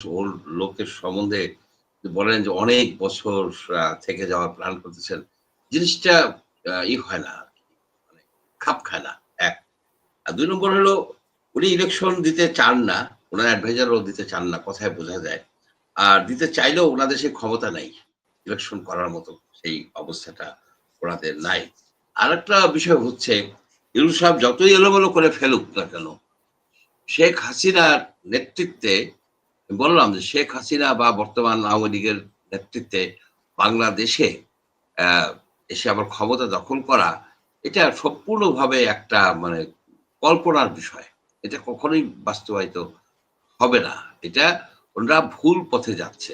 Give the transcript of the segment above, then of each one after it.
ওর লোকের সম্বন্ধে বলেন যে অনেক বছর থেকে যাওয়ার প্ল্যান করতেছেন, জিনিসটা ই হয় না মানে খাপ খায় না, এক। আর দুই নম্বর হলো, উনি ইলেকশন দিতে চান না, ওনার অ্যাডভাইজারও দিতে চান না, কথায় বোঝা যায়। আর দিতে চাইলেও ওনাদের সেই ক্ষমতা নাই ইলেকশন করার মতো সেই অবস্থাটা ওনাদের নাই। আর একটা বিষয় হচ্ছে ইউনুস সাহেব যতই এলোমেলো করে ফেলুক না কেন, শেখ হাসিনার নেতৃত্বে বললাম যে শেখ হাসিনা বা বর্তমান আওয়ামী লীগের নেতৃত্বে বাংলাদেশে এসে আবার ক্ষমতা দখল করা, এটা সম্পূর্ণভাবে একটা মানে কল্পনার বিষয়। এটা কখনোই বাস্তবায়িত হবে না। এটা ওনারা ভুল পথে যাচ্ছে।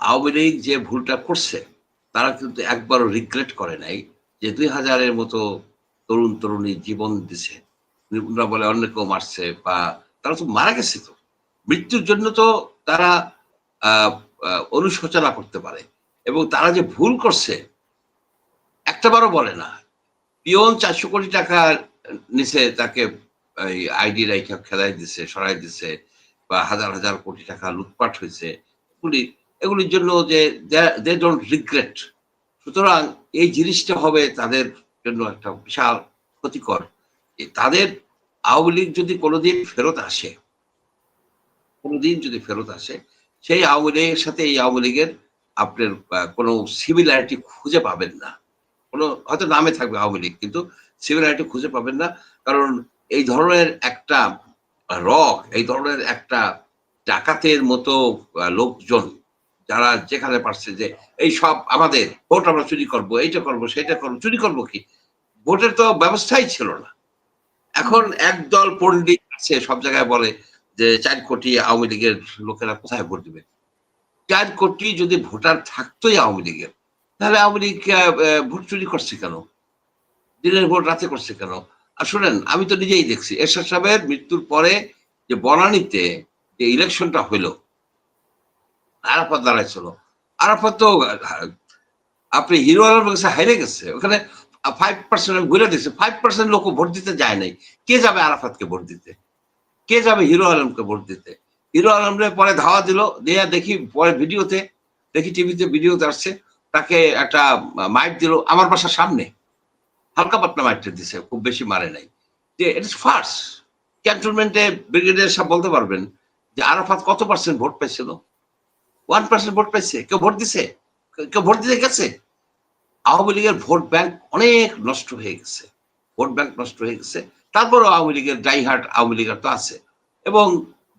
আওয়ামী লীগ যে ভুলটা করছে, তারা কিন্তু একবারও রিগ্রেট করে নাই যে দুই হাজারের মতো তরুণ তরুণী জীবন দিছে। ওনারা বলে অন্য কেউ মারছে বা তারা তো মারা গেছে তো। মৃত্যুর জন্য তো তারা অনুশোচনা করতে পারে। এবং তারা যে ভুল করছে, একটাবারও বলে না। পিয়ন চারশো কোটি টাকা নিচে তাকে আইডি রাইখা খেলাই দিছে, সরাই দিছে, বা হাজার হাজার কোটি টাকা লুটপাট হয়েছে, এগুলি, এগুলির জন্য যে দে ডোন্ট রিগ্রেট। সুতরাং এই জিনিসটা হবে তাদের জন্য একটা বিশাল ক্ষতিকর। তাদের আওয়ামী লীগ যদি কোনোদিন ফেরত আসে কোনোদিন যদি ফেরত আসে, সেই আওয়ামী লীগের সাথে এই আওয়ামী লীগের আপনার কোনো সিমিলারিটি খুঁজে পাবেন না। কোনো, হয়তো নামে থাকবে আওয়ামী লীগ কিন্তু সিমিলারিটি খুঁজে পাবেন না। কারণ এই ধরনের একটা রক, এই ধরনের একটা ডাকাতের মতো লোকজন যারা যেখানে পারছে যে এই সব আমাদের, ভোট আমরা চুরি করব, এইটা করব, সেটা করব, চুরি করব কি? ভোটের তো ব্যবস্থাই ছিল না। এখন একদল পণ্ডিত আছে, সব জায়গায় বলে যে চার কোটি আওয়ামী লীগের লোকেরা কোথায় ভোট দিবে? চার কোটি যদি ভোটার থাকতোই আওয়ামী লীগের, তাহলে আওয়ামী লীগ ভোট চুরি করছে কেন? দিনের ভোট রাতে করছে কেন? আর শোনেন, আমি তো নিজেই দেখছি, এরশাদ সাহেবের মৃত্যুর পরে যে বনানীতে যে ইলেকশনটা হইল, আরাফাত দাঁড়াইছিল। আরাফাত তো, আপনি হিরো আলম কাছে হাইরে গেছে, ওখানে ফাইভ পার্সেন্ট ঘুরে দিচ্ছে ফাইভ পার্সেন্ট লোক ভোট দিতে যায় নাই। কে যাবে আরাফাতকে ভোট দিতে? কে যাবে হিরো আলমকে ভোট দিতে? হিরো আলমরে পরে ধাওয়া দিল, দিয়ে দেখি পরে ভিডিওতে, দেখি টিভিতে ভিডিওতে আসছে, তাকে একটা মাইট দিল, আমার বাসার সামনে। হালকা পাতলা মাইটটা দিছে, খুব বেশি মারে নাই। যে ইট ইস ফার্স্ট ক্যান্টনমেন্টে ব্রিগেডিয়ার সাহেব বলতে পারবেন যে আরাফাত কত পার্সেন্ট ভোট পাইছিল? ওয়ান পার্সেন্ট ভোট পাইছে। কেউ ভোট দিছে? কেউ ভোট দিতে গেছে? আওয়ামী লীগের ভোট ব্যাংক অনেক নষ্ট হয়ে গেছে। ভোট ব্যাংক নষ্ট হয়ে গেছে। তারপরও আওয়ামী লীগের ডাইহার্ট আওয়ামী লীগার তো আছে। এবং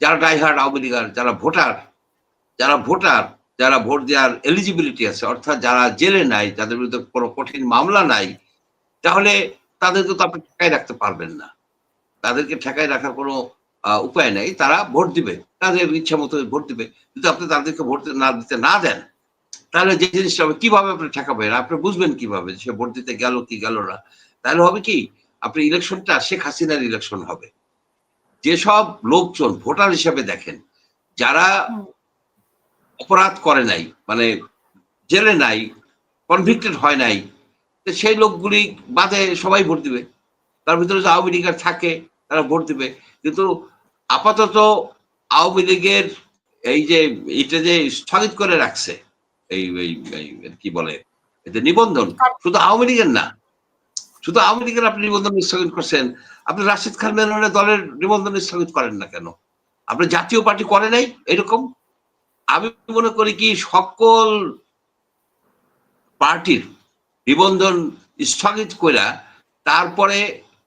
যারা ডাইহার্ট আওয়ামী লীগার, যারা ভোটার যারা ভোটার, যারা ভোট দেওয়ার এলিজিবিলিটি আছে, অর্থাৎ যারা জেলে নাই, যাদের বিরুদ্ধে কোনো কঠিন মামলা নাই, তাহলে তাদেরকে তো আপনি ঠেকাই রাখতে পারবেন না। তাদেরকে ঠেকাই রাখার কোনো উপায় নাই। তারা ভোট দিবে। তাদের ইচ্ছা মতো ভোট দিবে। যদি আপনি তাদেরকে ভোট না দিতে না দেন, তাহলে যে জিনিসটা হবে, কীভাবে আপনি ঠেকাবেন? আপনি বুঝবেন কীভাবে সে ভোট দিতে গেল কি গেল না? তাহলে হবে কি আপনি ইলেকশনটা শেখ হাসিনার ইলেকশন হবে। যেসব লোকজন ভোটার হিসেবে দেখেন যারা অপরাধ করে নাই মানে জেলে নাই কনভিক্টেড হয় নাই সেই লোকগুলি বাদে সবাই ভোট দিবে। তার ভিতরে যে আওয়ামী লীগের থাকে তারা ভোট দিবে। কিন্তু আপাতত আওয়ামী লীগের এই যে এটা যে স্থগিত করে রাখছে এই কি বলে এটা নিবন্ধন শুধু আওয়ামী লীগের না শুধু আওয়ামী লীগের আপনি নিবন্ধন স্থগিত করছেন, আপনি রাশিদ খান মেননের দলের নিবন্ধন স্থগিত করেন না কেন? আপনি জাতীয় পার্টি করে নাই এরকম? আমি মনে করি কি সকল পার্টির নিবন্ধন স্থগিত কইরা তারপরে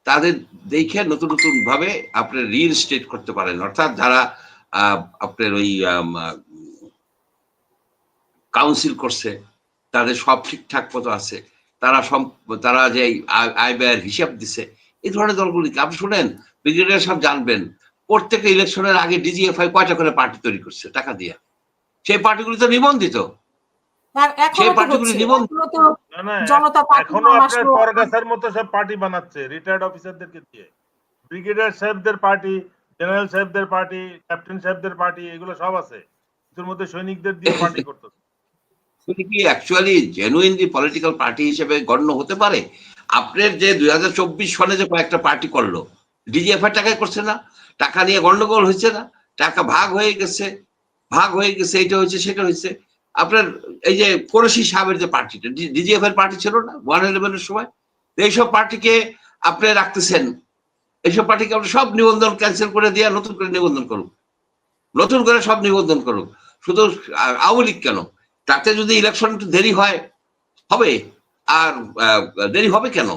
তাদের দেখে নতুন নতুন ভাবে আপনি রিইনস্টেট করতে পারেন। অর্থাৎ যারা আপনার ওই কাউন্সিল করছে, তাদের সব ঠিকঠাক মতো আছে। তারা তারা যে আয়- ব্যয়ের হিসাব দিছে এই ধরনের দলগুলিকে আপনি শুনেন ব্রিগেডিয়ার সব জানবেন প্রত্যেক ইলেকশনের আগে ডিজিএফআই কয়টা করে পার্টি তৈরি করছে টাকা দিয়ে। সেই পার্টিগুলি তো নিবন্ধিত। এখনও সেই পার্টিগুলি এখনও তো না না জনতা পার্টি এখনও নাম আপনার পরগাছার মতো সব পার্টি বানাচ্ছে রিটায়ার্ড অফিসারদেরকে দিয়ে। ব্রিগেডিয়ার সাহেবদের পার্টি জেনারেল সাহেবদের পার্টি ক্যাপ্টেন সাহেবদের পার্টি এগুলো সব আছে। এর মধ্যে সৈনিকদের দিয়ে পার্টি করতেছে। উনি কি অ্যাকচুয়ালি জেনুইনলি পলিটিক্যাল পার্টি হিসেবে গণ্য হতে পারে? আপনার যে দুই হাজার চব্বিশ সনে যে কয়েকটা পার্টি করল ডিজিএফআই টাকায় করছে না? টাকা নিয়ে গন্ডগোল হয়েছে না? টাকা ভাগ হয়ে গেছে। ভাগ হয়ে গেছে এটা হয়েছে, সেটা হয়েছে। আপনার এই যে কোরশি সাহেবের যে পার্টিটা ডিজিএফ এর পার্টি ছিল না? ওয়ান ইলেভেনের সময়? এইসব পার্টিকে আপনি রাখতেছেন। এইসব পার্টিকে আপনি সব নিবন্ধন ক্যান্সেল করে দিয়ে নতুন করে নিবন্ধন করুন। নতুন করে সব নিবন্ধন করুন। শুধু আওয়ামী লীগ কেন? তাতে যদি ইলেকশন একটু দেরি হয়, হবে? আর দেরি হবে কেন?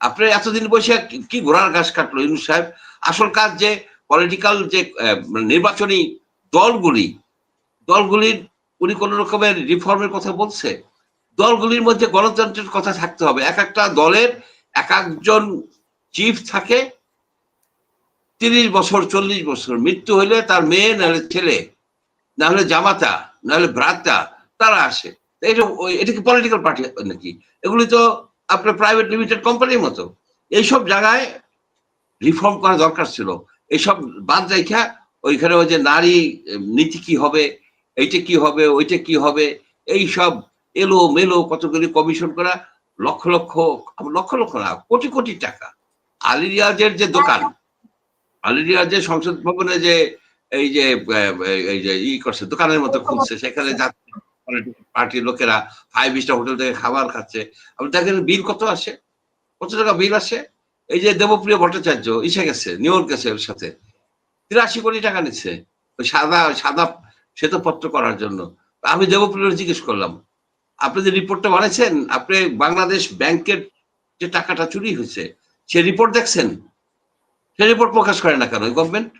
আপনি এতদিন বসে কি- ঘোড়ার ঘাস কাটলো, ইউনুস সাহেব? আসল কাজ যে পলিটিক্যাল যে নির্বাচনী দলগুলি, দলগুলির উনি কোন রকমের রিফর্মের কথা বলছে? দলগুলির মধ্যে গণতন্ত্রের কথা থাকতে হবে। এক একটা দলের এক একজন চিফ থাকে, তিরিশ বছর, চল্লিশ বছর। মৃত্যু হইলে তার মেয়ে, নাহলে ছেলে, নাহলে জামাতা, নাহলে ভ্রাতা তারা আসে। এটা এটা কি পলিটিক্যাল পার্টি নাকি? এগুলি তো আপনার প্রাইভেট লিমিটেড কোম্পানির মতো। এইসব জায়গায় রিফর্ম করা দরকার ছিল। এইসব বাদ রেখা ওইখানে ওই যে নারী নীতি কি হবে, এইটা কি হবে, ওইটা কি হবে এই সব এলো মেলো কতগুলি কমিশন করা, লক্ষ লক্ষ লক্ষ লক্ষ না, কোটি কোটি টাকা। আলী রিয়াজের যে দোকান, আলী রিয়াজের সংসদ ভবনে যে এই যে এই যে ই করছে, দোকানের মতো খুলছে, সেখানে যাচ্ছে পার্টির লোকেরা ফাইভ স্টার হোটেল থেকে খাবার খাচ্ছে। আপনি দেখেন বিল কত আসে? কত টাকা বিল আসে? এই যে দেবপ্রিয় ভট্টাচার্য, ইসে গেছে, নিউ ইয়র্ক গেছে ওর সাথে। তিরাশি কোটি টাকা নিচ্ছে ওই সাদা সাদা শ্বেতপত্র করার জন্য। আমি দেবপ্রিয় জিজ্ঞেস করলাম, আপনি যে রিপোর্টটা বানাইছেন আপনি বাংলাদেশ ব্যাংকের যে টাকাটা চুরি হয়েছে, সে রিপোর্ট দেখছেন? সে রিপোর্ট প্রকাশ করে না কেন? গভর্নমেন্ট